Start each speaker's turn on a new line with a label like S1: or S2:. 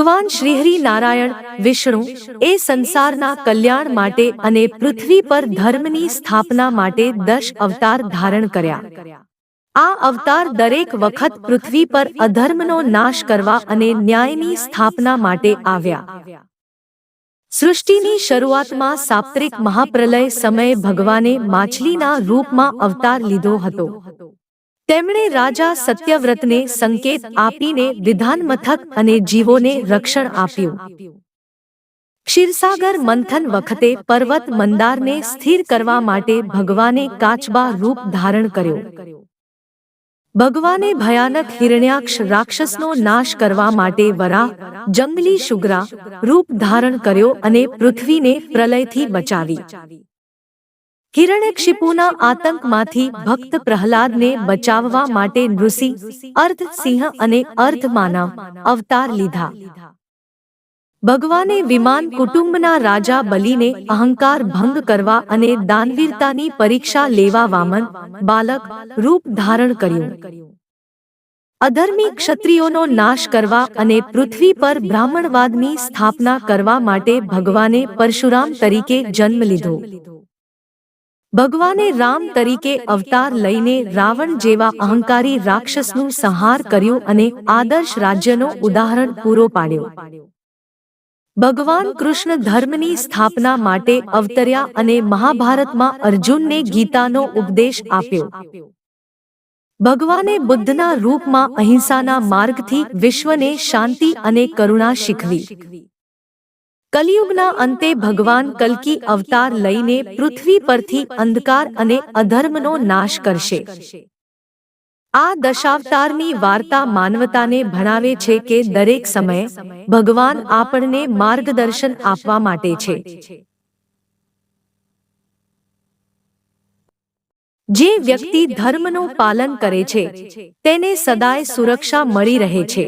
S1: ભગવાન શ્રીહરિ નારાયણ, વિષ્ણુ, એ સંસારના કલ્યાણ માટે અને પૃથ્વી પર ધર્મની સ્થાપના માટે દશ અવતાર ધારણ કર્યા. આ અવતાર દરેક વખત પૃથ્વી પર અધર્મનો નાશ કરવા અને ન્યાયની સ્થાપના માટે આવ્યા. સૃષ્ટિની શરૂઆતમાં સાપ્ત્રિક મહાપ્રલય સમયે ભગવાને માછલીના રૂપમાં અવતાર લીધો હતો. તેમણે રાજા સત્યવ્રતને સંકેત આપીને વિધાન મથક અને જીવોને રક્ષણ આપ્યું. ક્ષીરસાગર મંથન વખતે પર્વત મંદારને સ્થિર કરવા માટે ભગવાને કાચબા રૂપ ધારણ કર્યો. ભગવાને ભયાનક હિરણ્યાક્ષ રાક્ષસનો નાશ કરવા માટે વરાહ, જંગલી શુગ્રા રૂપ ધારણ કર્યો અને પૃથ્વીને પ્રલયથી બચાવી. હિરણ્યક્ષિપુના આતંકમાંથી ભક્ત પ્રહલાદને બચાવવા માટે નૃસિંહ અર્ધ સિંહ અને અર્ધ માનવ અવતાર લીધા. ભગવાને વિમાન કુટુંબના રાજા બલીને અહંકાર ભંગ કરવા અને દાનવીરતાની પરીક્ષા લેવા વામન બાલક રૂપ ધારણ કર્યું. અધર્મી ક્ષત્રિયોનો નાશ કરવા અને પૃથ્વી પર બ્રાહ્મણવાદની સ્થાપના કરવા માટે ભગવાને પરશુરામ તરીકે જન્મ લીધો. ભગવાને રામ તરીકે અવતાર લઈને રાવણ જેવા અહંકારી રાક્ષસનું સંહાર કર્યું અને આદર્શ રાજ્યનો ઉદાહરણ પૂરો પાડ્યો. ભગવાન કૃષ્ણ ધર્મની સ્થાપના માટે અવતર્યા અને મહાભારતમાં અર્જુનને ગીતાનો ઉપદેશ આપ્યો. ભગવાને બુદ્ધના રૂપમાં અહિંસાના માર્ગથી વિશ્વને શાંતિ અને કરુણા શીખવી. કલિયુગના અંતે ભગવાન કલ્કી અવતાર લઈને પૃથ્વી પરથી અંધકાર અને અધર્મનો નાશ કરશે. આ દશાવતારની વાર્તા માનવતાને ભણાવે છે કે દરેક સમયે ભગવાન આપણને માર્ગદર્શન આપવા માટે છે. જે વ્યક્તિ ધર્મનું પાલન કરે છે, તેને સદાય સુરક્ષા મળી રહે છે.